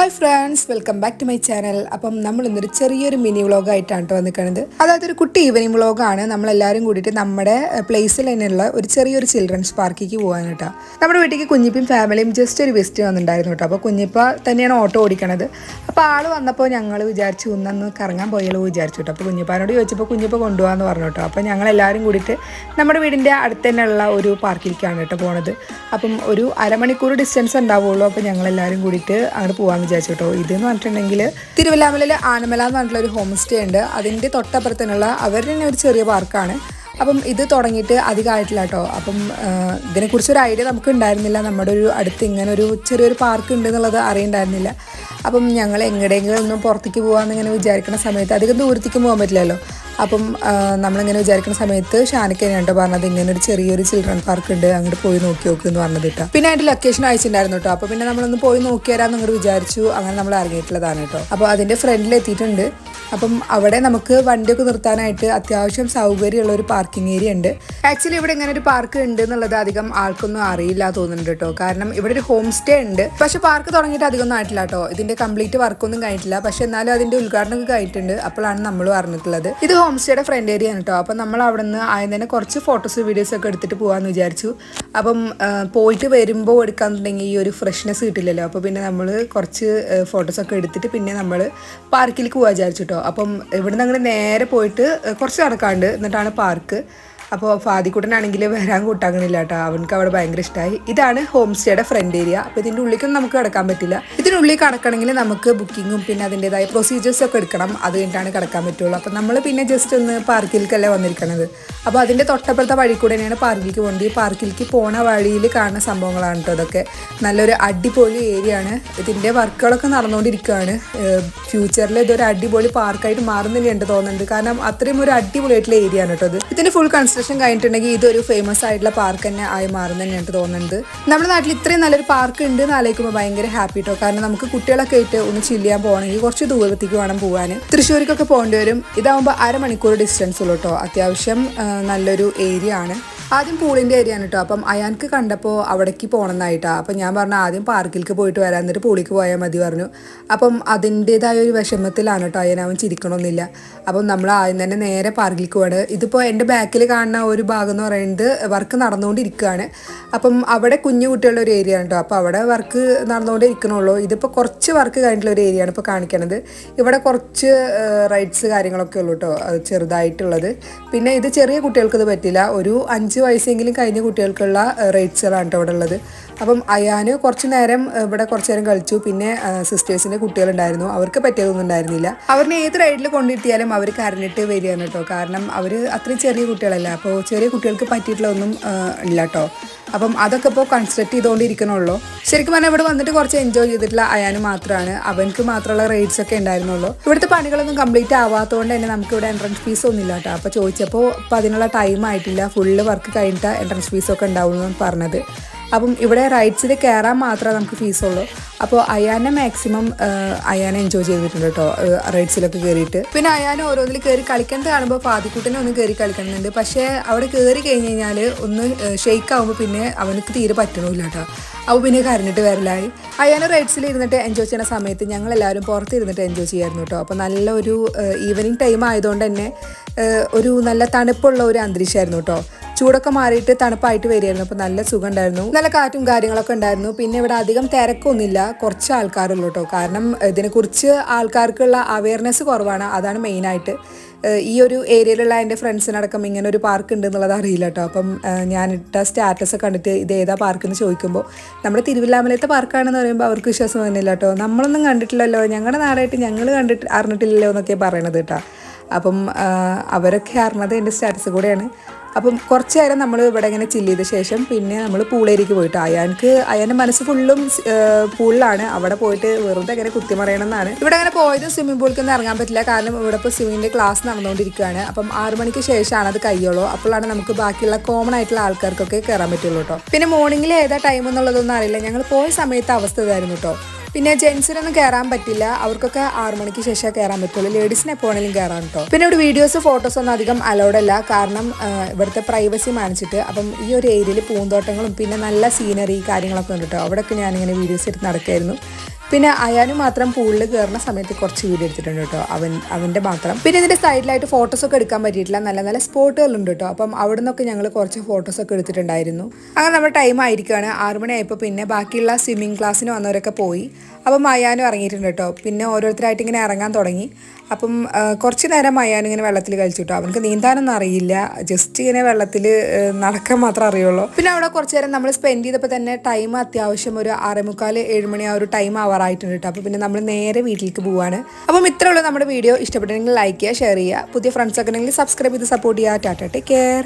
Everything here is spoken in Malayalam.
Hi friends welcome back to my channel അപ്പം നമ്മൾ ഇന്നൊരു ചെറിയൊരു മിനി വ്ളോഗായിട്ടാണ് കേട്ടോ വന്നിരിക്കുന്നത്. അതായത് ഒരു കുട്ടി ഈവനിങ് വ്ളോഗാണ് നമ്മളെല്ലാവരും കൂടിയിട്ട് നമ്മുടെ പ്ലേസിൽ തന്നെയുള്ള ഒരു ചെറിയൊരു ചിൽഡ്രൻസ് പാർക്കിലേക്ക് പോകാൻ കേട്ടോ നമ്മുടെ വീട്ടിലേക്ക് കുഞ്ഞിപ്പയും ഫാമിലിയും ജസ്റ്റ് ഒരു വിസിറ്റ് വന്നിട്ടുണ്ടായിരുന്നു കേട്ടോ അപ്പോൾ കുഞ്ഞിപ്പ തന്നെയാണ് ഓട്ടോ ഓടിക്കണത്. അപ്പോൾ ആൾ വന്നപ്പോൾ ഞങ്ങൾ വിചാരിച്ചു ഒന്നൊന്ന് കറങ്ങാൻ പോയാലോ വിചാരിച്ചു കേട്ടോ അപ്പോൾ കുഞ്ഞിപ്പാനോട് ചോദിച്ചപ്പോൾ കുഞ്ഞിപ്പ കൊണ്ടുപോകാമെന്ന് പറഞ്ഞു കേട്ടോ അപ്പോൾ ഞങ്ങളെല്ലാവരും കൂടിയിട്ട് നമ്മുടെ വീടിന്റെ അടുത്ത് തന്നെയുള്ള ഒരു പാർക്കിലേക്കാണ് കേട്ടോ പോണത്. അപ്പം ഒരു അരമണിക്കൂർ ഡിസ്റ്റൻസ് ഉണ്ടാവുള്ളൂ. അപ്പോൾ ഞങ്ങളെല്ലാവരും കൂടിയിട്ട് അങ്ങോട്ട് പോകാമെന്ന് വിചാരിച്ചു കേട്ടോ ഇതെന്ന് പറഞ്ഞിട്ടുണ്ടെങ്കിൽ തിരുവല്ലാമലയിൽ ആനമല എന്ന് പറഞ്ഞിട്ടുള്ള ഒരു ഹോം സ്റ്റേ ഉണ്ട്. അതിന്റെ തൊട്ടപ്പുറത്തിനുള്ള അവരുടെ തന്നെ ഒരു ചെറിയ പാർക്കാണ് അപ്പം ഇത് തുടങ്ങിയിട്ട് അധികമായിട്ടില്ല കേട്ടോ അപ്പം ഇതിനെക്കുറിച്ച് ഒരു ഐഡിയ നമുക്ക് ഉണ്ടായിരുന്നില്ല. നമ്മുടെ ഒരു അടുത്ത് ഇങ്ങനെ ഒരു ചെറിയൊരു പാർക്ക് ഉണ്ട് എന്നുള്ളത് അറിയണ്ടായിരുന്നില്ല. അപ്പം ഞങ്ങൾ എങ്ങടെയെങ്കിലും ഒന്നും പുറത്തേക്ക് പോകാമെന്ന് ഇങ്ങനെ വിചാരിക്കുന്ന സമയത്ത് അധികം ദൂരത്തേക്ക് പോകാൻ പറ്റില്ലല്ലോ. അപ്പം നമ്മളിങ്ങനെ വിചാരിക്കുന്ന സമയത്ത് ഷാനിക്കനെ എന്നെയാണ് പറഞ്ഞത്? ഇങ്ങനെ ഒരു ചെറിയൊരു ചിൽഡ്രൻ പാർക്ക് ഉണ്ട് അങ്ങോട്ട് പോയി നോക്കി നോക്ക് എന്ന് പറഞ്ഞത് കേട്ടോ. പിന്നെ അതിന്റെ ലൊക്കേഷൻ അയച്ചിട്ടുണ്ടായിരുന്നു കേട്ടോ. അപ്പോൾ പിന്നെ നമ്മളൊന്ന് പോയി നോക്കി നിങ്ങൾ വിചാരിച്ചു. അങ്ങനെ നമ്മൾ ഇറങ്ങിയിട്ടുള്ളതാണ് കേട്ടോ. അപ്പോൾ അതിന്റെ ഫ്രണ്ടിൽ എത്തിയിട്ടുണ്ട്. അപ്പം അവിടെ നമുക്ക് വണ്ടിയൊക്കെ നിർത്താനായിട്ട് അത്യാവശ്യം സൗകര്യമുള്ള ഒരു പാർക്കിംഗ് ഏരിയ ഉണ്ട്. ആക്ച്വലി ഇവിടെ ഇങ്ങനെ ഒരു പാർക്ക് ഉണ്ട് എന്നുള്ളത് അധികം ആൾക്കൊന്നും അറിയില്ല തോന്നുന്നുണ്ട് കേട്ടോ. കാരണം ഇവിടെ ഒരു ഹോം സ്റ്റേ ഉണ്ട്. പക്ഷെ പാർക്ക് തുടങ്ങിയിട്ട് അധികം ഒന്നും ആയിട്ടില്ല കേട്ടോ. ഇതിന്റെ കംപ്ലീറ്റ് വർക്കൊന്നും കഴിഞ്ഞിട്ടില്ല. പക്ഷെ എന്നാലും അതിന്റെ ഉദ്ഘാടനം ഒക്കെ കഴിഞ്ഞിട്ടുണ്ട്. അപ്പോഴാണ് നമ്മൾ അറിഞ്ഞിട്ടുള്ളത് ഇത് ഹോം സ്റ്റേയുടെ ഫ്രണ്ട് ഏരിയ ആണ് കേട്ടോ അപ്പം നമ്മൾ അവിടെ നിന്ന് ആദ്യം തന്നെ കുറച്ച് ഫോട്ടോസ് വീഡിയോസ് ഒക്കെ എടുത്തിട്ട് പോകാമെന്ന് വിചാരിച്ചു. അപ്പം പോയിട്ട് വരുമ്പോൾ എടുക്കാന്നുണ്ടെങ്കിൽ ഈ ഒരു ഫ്രഷ്നെസ് കിട്ടില്ലല്ലോ. അപ്പോൾ പിന്നെ നമ്മൾ കുറച്ച് ഫോട്ടോസ് ഒക്കെ എടുത്തിട്ട് പിന്നെ നമ്മൾ പാർക്കിലേക്ക് പോകാൻ വിചാരിച്ചു കേട്ടോ അപ്പം ഇവിടെ നിന്ന് അങ്ങനെ നേരെ പോയിട്ട് കുറച്ച് നടക്കാണ്ട് എന്നിട്ടാണ് പാർക്ക് അപ്പോൾ ഫാദിക്കുട്ടനാണെങ്കിൽ വരാൻ കൂട്ടാകണില്ല കേട്ടോ. അവനക്ക് അവിടെ ഭയങ്കര ഇഷ്ടമായി ഇതാണ് ഹോം സ്റ്റേയുടെ ഫ്രണ്ട് ഏരിയ. അപ്പോൾ ഇതിന്റെ ഉള്ളിലേക്കൊന്നും നമുക്ക് കിടക്കാൻ പറ്റില്ല. ഇതിനുള്ളിൽ കിടക്കണമെങ്കിൽ നമുക്ക് ബുക്കിങ്ങും പിന്നെ അതിന്റെതായ പ്രൊസീജിയേഴ്സ് ഒക്കെ എടുക്കണം. അത് കഴിഞ്ഞിട്ടാണ് കിടക്കാൻ പറ്റുള്ളൂ. അപ്പോൾ നമ്മൾ പിന്നെ ജസ്റ്റ് ഒന്ന് പാർക്കിലേക്കല്ലേ വന്നിരിക്കണത്. അപ്പോൾ അതിന്റെ തൊട്ടപ്പുറത്തെ വഴി കൂടെ തന്നെയാണ് പാർക്കിലേക്ക് പോകേണ്ടത് ഈ പാർക്കിലേക്ക് പോണ വഴിയിൽ കാണുന്ന സംഭവങ്ങളാണ് കേട്ടോ അതൊക്കെ നല്ലൊരു അടിപൊളി ഏരിയ ആണ്. ഇതിന്റെ വർക്കുകളൊക്കെ നടന്നുകൊണ്ടിരിക്കുകയാണ്. ഫ്യൂച്ചറിൽ ഇതൊരു അടിപൊളി പാർക്കായിട്ട് മാറുന്നില്ല എന്ന് തോന്നുന്നുണ്ട്. കാരണം അത്രയും ഒരു അടിപൊളിയായിട്ടുള്ള ഏരിയ ആണ് കേട്ടോ ഇത്. ഇതിന്റെ ഫുൾ കൺസ്ട്രക്ഷൻ കഴിഞ്ഞിട്ടുണ്ടെങ്കിൽ ഇതൊരു ഫേമസ് ആയിട്ടുള്ള പാർക്ക് തന്നെ ആയി മാറുന്ന തന്നെയാണ് തോന്നുന്നത് നമ്മുടെ നാട്ടിൽ ഇത്രയും നല്ലൊരു പാർക്ക് ഉണ്ട് എന്ന് ആലോചിക്കുമ്പോൾ ഭയങ്കര ഹാപ്പി കേട്ടോ കാരണം നമുക്ക് കുട്ടികളൊക്കെ ആയിട്ട് ഒന്ന് ചില്ല് ചെയ്യാൻ പോകണമെങ്കിൽ കുറച്ച് ദൂരത്തേക്ക് വേണം പോകാൻ. തൃശ്ശൂർക്കൊക്കെ പോകേണ്ടി വരും ഇതാകുമ്പോൾ അരമണിക്കൂർ ഡിസ്റ്റൻസ് ഉള്ളൂ കേട്ടോ അത്യാവശ്യം നല്ലൊരു ഏരിയ ആണ്. ആദ്യം പൂളിന്റെ ഏരിയ ആണ് കേട്ടോ അപ്പം അയാൾക്ക് കണ്ടപ്പോൾ അവിടേക്ക് പോകണമെന്നായിട്ടാണ് അപ്പം ഞാൻ പറഞ്ഞു ആദ്യം പാർക്കിലേക്ക് പോയിട്ട് വരാം. എന്നിട്ട് പൂളിക്ക് പോയാൽ മതി പറഞ്ഞു. അപ്പം അതിന്റെതായ ഒരു വിഷമത്തിലാണ് കേട്ടോ അയ്യൻ അവൻ ചിരിക്കണമെന്നില്ല അപ്പം നമ്മൾ ആദ്യം തന്നെ നേരെ പാർക്കിലേക്ക് പോകണം ഇതിപ്പോൾ എന്റെ ബാക്കിൽ കാണുന്ന ഒരു ഭാഗം എന്ന് പറയുന്നത് വർക്ക് നടന്നുകൊണ്ടിരിക്കുകയാണ് അപ്പം അവിടെ കുഞ്ഞു കുട്ടികളുടെ ഒരു ഏരിയ ആണ് അപ്പോൾ അവിടെ വർക്ക് നടന്നുകൊണ്ടേ ഇരിക്കണുള്ളൂ ഇതിപ്പോൾ കുറച്ച് വർക്ക് കഴിഞ്ഞിട്ടുള്ള ഒരു ഏരിയ ആണ് ഇപ്പോൾ കാണിക്കണത്. ഇവിടെ കുറച്ച് റൈറ്റ്സ് കാര്യങ്ങളൊക്കെ ഉള്ളൂ കേട്ടോ ചെറുതായിട്ടുള്ളത്. പിന്നെ ഇത് ചെറിയ കുട്ടികൾക്ക് ഇത് പറ്റില്ല. ഒരു അഞ്ച് വയസ്സെങ്കിലും കഴിഞ്ഞ കുട്ടികൾക്കുള്ള റൈറ്റ്സുകളാണ് കേട്ടോ അവിടെ ഉള്ളത്. അപ്പം അയാന് കുറച്ച് നേരം ഇവിടെ കുറച്ച് നേരം കളിച്ചു. പിന്നെ സിസ്റ്റേഴ്സിന്റെ കുട്ടികളുണ്ടായിരുന്നു. അവർക്ക് പറ്റിയതൊന്നും ഉണ്ടായിരുന്നില്ല. അവരിനെ ഏത് റൈഡിൽ കൊണ്ടിരുത്തിയാലും അവർ കരഞ്ഞിട്ട് വരികയാണ് കേട്ടോ കാരണം അവർ അത്രയും ചെറിയ കുട്ടികളല്ല. അപ്പോൾ ചെറിയ കുട്ടികൾക്ക് പറ്റിയിട്ടുള്ള ഒന്നും ഇല്ല കേട്ടോ അപ്പം അതൊക്കെ ഇപ്പോൾ കൺസ്ട്രക്ട് ചെയ്തുകൊണ്ടിരിക്കണുള്ളൂ ശരിക്കും പറഞ്ഞാൽ ഇവിടെ വന്നിട്ട് കുറച്ച് എൻജോയ് ചെയ്തിട്ടുള്ള അയാന് മാത്രമാണ് അവനക്ക് മാത്രമുള്ള റേറ്റ്സ് ഒക്കെ ഉണ്ടായിരുന്നുള്ളൂ ഇവിടുത്തെ പണികളൊന്നും കംപ്ലീറ്റ് ആവാത്തതുകൊണ്ട് തന്നെ നമുക്ക് ഇവിടെ എൻട്രൻസ് ഫീസ് ഒന്നും ഇല്ല കേട്ടോ അപ്പോൾ ചോദിച്ചപ്പോൾ അപ്പോൾ അതിനുള്ള ടൈം ആയിട്ടില്ല. ഫുള്ള് വർക്ക് കഴിഞ്ഞിട്ട് എൻട്രൻസ് ഫീസൊക്കെ എന്ന് പറഞ്ഞത്. അപ്പം ഇവിടെ റൈഡ്സിൽ കയറാൻ മാത്രമേ നമുക്ക് ഫീസുള്ളൂ അപ്പോൾ അയാനെ മാക്സിമം അയാനെ എൻജോയ് ചെയ്തിട്ടുണ്ട് കേട്ടോ റൈഡ്സിലൊക്കെ കയറിയിട്ട് പിന്നെ അയാൻ ഓരോന്നിൽ കയറി കളിക്കുന്നത് കാണുമ്പോൾ പാതിക്കുട്ടനെ ഒന്ന് കയറി കളിക്കുന്നുണ്ട് പക്ഷേ അവിടെ കയറി കഴിഞ്ഞ് കഴിഞ്ഞാൽ ഒന്ന് ഷെയ്ക്ക് ആകുമ്പോൾ പിന്നെ അവനക്ക് തീരെ പറ്റണില്ല കേട്ടോ അപ്പോൾ പിന്നെ കരഞ്ഞിട്ട് വരലായി അയാനെ റൈഡ്സിൽ ഇരുന്നിട്ട് എൻജോയ് ചെയ്യുന്ന സമയത്ത് ഞങ്ങൾ എല്ലാവരും പുറത്ത് ഇരുന്നിട്ട് എൻജോയ് ചെയ്യായിരുന്നു കേട്ടോ അപ്പോൾ നല്ലൊരു ഈവനിങ് ടൈം ആയതുകൊണ്ട് തന്നെ ഒരു നല്ല തണുപ്പുള്ള ഒരു അന്തരീക്ഷമായിരുന്നു കേട്ടോ ചൂടൊക്കെ മാറിയിട്ട് തണുപ്പായിട്ട് വരികയായിരുന്നു. അപ്പോൾ നല്ല സുഖം ഉണ്ടായിരുന്നു. നല്ല കാറ്റും കാര്യങ്ങളൊക്കെ ഉണ്ടായിരുന്നു. പിന്നെ ഇവിടെ അധികം തിരക്കൊന്നുമില്ല. കുറച്ച് ആൾക്കാരുള്ളൂ കേട്ടോ. കാരണം ഇതിനെക്കുറിച്ച് ആൾക്കാർക്കുള്ള അവയർനെസ് കുറവാണ്. അതാണ് മെയിനായിട്ട് ഈ ഒരു ഏരിയയിലുള്ള എന്റെ ഫ്രണ്ട്സിനടക്കം ഇങ്ങനെ ഒരു പാർക്ക് ഉണ്ട് എന്നുള്ളത് അറിയില്ല കേട്ടോ. അപ്പം ഞാനിട്ട സ്റ്റാറ്റസ് കണ്ടിട്ട് ഇത് ഏതാ പാർക്ക് എന്ന് ചോദിക്കുമ്പോൾ നമ്മുടെ തിരുവില്ലാമലത്തെ പാർക്കാണെന്ന് പറയുമ്പോൾ അവർക്ക് വിശ്വാസം വന്നില്ല കേട്ടോ. നമ്മളൊന്നും കണ്ടിട്ടില്ലല്ലോ. ഞങ്ങളുടെ നാടായിട്ട് ഞങ്ങൾ കണ്ടിട്ട് അറിഞ്ഞിട്ടില്ലല്ലോ എന്നൊക്കെ പറയണത് കേട്ടോ. അപ്പം അവരൊക്കെ അറിഞ്ഞത് എന്റെ സ്റ്റാറ്റസ് കൂടെയാണ്. അപ്പം കുറച്ച് നേരം നമ്മൾ ഇവിടെ ഇങ്ങനെ ചില്ല് ചെയ്ത ശേഷം പിന്നെ നമ്മൾ പൂളേരിക്ക് പോയിട്ട് അയാൾക്ക് അയാന്റെ മനസ്സ് ഫുള്ളും പൂളിലാണ്. അവിടെ പോയിട്ട് വെറുതെ ഇങ്ങനെ കുത്തിമറിയണം എന്നാണ് ഇവിടെ അങ്ങനെ പോയത് സ്വിമ്മിംഗ് പൂളിലേക്കൊന്നും ഇറങ്ങാൻ പറ്റില്ല. കാരണം ഇവിടെ ഇപ്പോൾ സ്വിമ്മിങ്ങിന്റെ ക്ലാസ് നടന്നുകൊണ്ടിരിക്കുകയാണ് അപ്പം ആറ് മണിക്ക് ശേഷമാണ് അത് കയ്യുള്ളൂ. അപ്പോഴാണ് നമുക്ക് ബാക്കിയുള്ള കോമൺ ആയിട്ടുള്ള ആൾക്കാർക്കൊക്കെ കയറാൻ പറ്റുള്ളൂ കേട്ടോ പിന്നെ മോർണിംഗിൽ ഏതാ ടൈം എന്നുള്ളതൊന്നും അറിയില്ല. ഞങ്ങൾ പോയ സമയത്ത് അവസ്ഥ ഇതായിരുന്നു കേട്ടോ പിന്നെ ജെൻസിനൊന്നും കയറാൻ പറ്റില്ല. അവർക്കൊക്കെ ആറു മണിക്ക് ശേഷം കയറാൻ പറ്റുള്ളൂ. ലേഡീസിനെ എപ്പോഴെങ്കിലും കയറാൻ കേട്ടോ പിന്നെ ഇവിടെ വീഡിയോസ് ഫോട്ടോസ് ഒന്നും അധികം അലൗഡ് അല്ല. കാരണം ഇവിടുത്തെ പ്രൈവസി മാനിച്ചിട്ട് അപ്പം ഈ ഒരു ഏരിയയിൽ പൂന്തോട്ടങ്ങളും പിന്നെ നല്ല സീനറി കാര്യങ്ങളൊക്കെ ഉണ്ട് കേട്ടോ അവിടെയൊക്കെ ഞാനിങ്ങനെ വീഡിയോസ് എടുത്ത് നടക്കായിരുന്നു. പിന്നെ അയാനും മാത്രം പൂളിൽ കയറുന്ന സമയത്ത് കുറച്ച് വീഡിയോ എടുത്തിട്ടുണ്ട് കേട്ടോ അവൻ അവന്റെ മാത്രം. പിന്നെ ഇതിന്റെ സൈഡിലായിട്ട് ഫോട്ടോസ് ഒക്കെ എടുക്കാൻ പറ്റിയിട്ടില്ല. നല്ല നല്ല സ്പോട്ടുകളുണ്ട് കേട്ടോ അപ്പം അവിടെ നിന്നൊക്കെ ഞങ്ങൾ കുറച്ച് ഫോട്ടോസൊക്കെ എടുത്തിട്ടുണ്ടായിരുന്നു. അങ്ങനെ നമ്മുടെ ടൈം ആയിരിക്കുകയാണ് ആറുമണിയായപ്പോൾ പിന്നെ ബാക്കിയുള്ള സ്വിമ്മിങ് ക്ലാസ്സിന് വന്നവരൊക്കെ പോയി. അപ്പം അയാനും ഇറങ്ങിയിട്ടുണ്ട് കേട്ടോ പിന്നെ ഓരോരുത്തരായിട്ട് ഇങ്ങനെ ഇറങ്ങാൻ തുടങ്ങി. അപ്പം കുറച്ച് നേരം അയാനും ഇങ്ങനെ വെള്ളത്തിൽ കളിച്ചു കേട്ടോ അവനക്ക് നീന്താനൊന്നും അറിയില്ല. ജസ്റ്റ് ഇങ്ങനെ വെള്ളത്തിൽ നടക്കാൻ മാത്രമേ അറിയുള്ളൂ. പിന്നെ അവിടെ കുറച്ച് നേരം നമ്മൾ സ്പെൻഡ് ചെയ്തപ്പോൾ തന്നെ ടൈം അത്യാവശ്യം ഒരു ആറേമുക്കാൽ ഏഴുമണി ആ ഒരു ടൈം ആവാറായിട്ടുണ്ട് കേട്ടോ. അപ്പോൾ പിന്നെ നമ്മൾ നേരെ വീട്ടിലേക്ക് പോവാണ്. അപ്പം ഇത്രേ ഉള്ളൂ നമ്മുടെ വീഡിയോ. ഇഷ്ടപ്പെട്ടെങ്കിൽ ലൈക്ക് ചെയ്യുക ഷെയർ ചെയ്യുക. പുതിയ ഫ്രണ്ട്സ് ഒക്കെ ഉണ്ടെങ്കിൽ സബ്സ്ക്രൈബ് ചെയ്ത് സപ്പോർട്ട് ചെയ്യുക. Tata take care